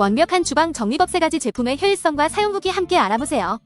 완벽한 주방 정리법 세 가지 제품의 효율성과 사용 후기 함께 알아보세요.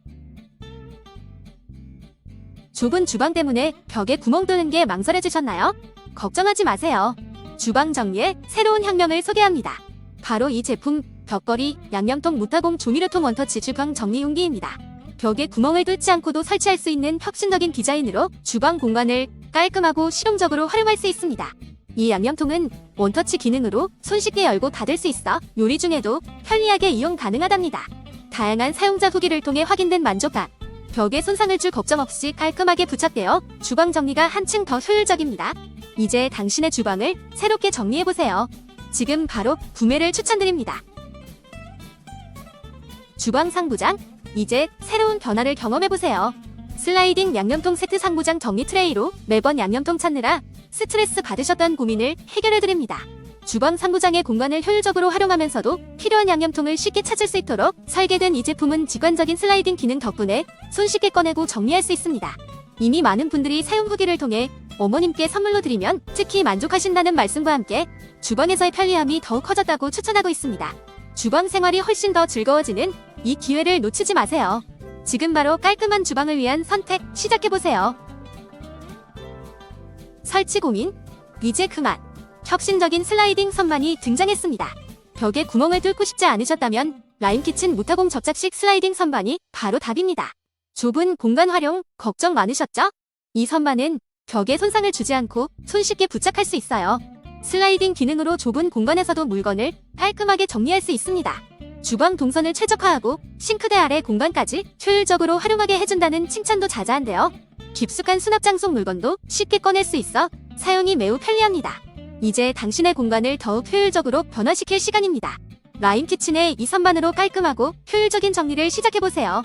좁은 주방 때문에 벽에 구멍 뚫는 게 망설여지셨나요? 걱정하지 마세요. 주방 정리에 새로운 혁명을 소개합니다. 바로 이 제품 벽걸이 양념통 무타공 조미료통 원터치 주방 정리 용기입니다. 벽에 구멍을 뚫지 않고도 설치할 수 있는 혁신적인 디자인으로 주방 공간을 깔끔하고 실용적으로 활용할 수 있습니다. 이 양념통은 원터치 기능으로 손쉽게 열고 닫을 수 있어 요리 중에도 편리하게 이용 가능하답니다. 다양한 사용자 후기를 통해 확인된 만족감. 벽에 손상을 줄 걱정 없이 깔끔하게 부착되어 주방 정리가 한층 더 효율적입니다. 이제 당신의 주방을 새롭게 정리해보세요. 지금 바로 구매를 추천드립니다. 주방 상부장, 이제 새로운 변화를 경험해보세요. 슬라이딩 양념통 세트 상부장 정리 트레이로 매번 양념통 찾느라 스트레스 받으셨던 고민을 해결해드립니다. 주방 상부장의 공간을 효율적으로 활용하면서도 필요한 양념통을 쉽게 찾을 수 있도록 설계된 이 제품은 직관적인 슬라이딩 기능 덕분에 손쉽게 꺼내고 정리할 수 있습니다. 이미 많은 분들이 사용 후기를 통해 어머님께 선물로 드리면 특히 만족하신다는 말씀과 함께 주방에서의 편리함이 더욱 커졌다고 추천하고 있습니다. 주방 생활이 훨씬 더 즐거워지는 이 기회를 놓치지 마세요. 지금 바로 깔끔한 주방을 위한 선택 시작해보세요. 설치 고민? 이제 그만. 혁신적인 슬라이딩 선반이 등장했습니다. 벽에 구멍을 뚫고 싶지 않으셨다면 라임키친 무타공 접착식 슬라이딩 선반이 바로 답입니다. 좁은 공간 활용 걱정 많으셨죠? 이 선반은 벽에 손상을 주지 않고 손쉽게 부착할 수 있어요. 슬라이딩 기능으로 좁은 공간에서도 물건을 깔끔하게 정리할 수 있습니다. 주방 동선을 최적화하고 싱크대 아래 공간까지 효율적으로 활용하게 해준다는 칭찬도 자자한데요. 깊숙한 수납장 속 물건도 쉽게 꺼낼 수 있어 사용이 매우 편리합니다. 이제 당신의 공간을 더욱 효율적으로 변화시킬 시간입니다. 라임 키친의 이 선반으로 깔끔하고 효율적인 정리를 시작해보세요.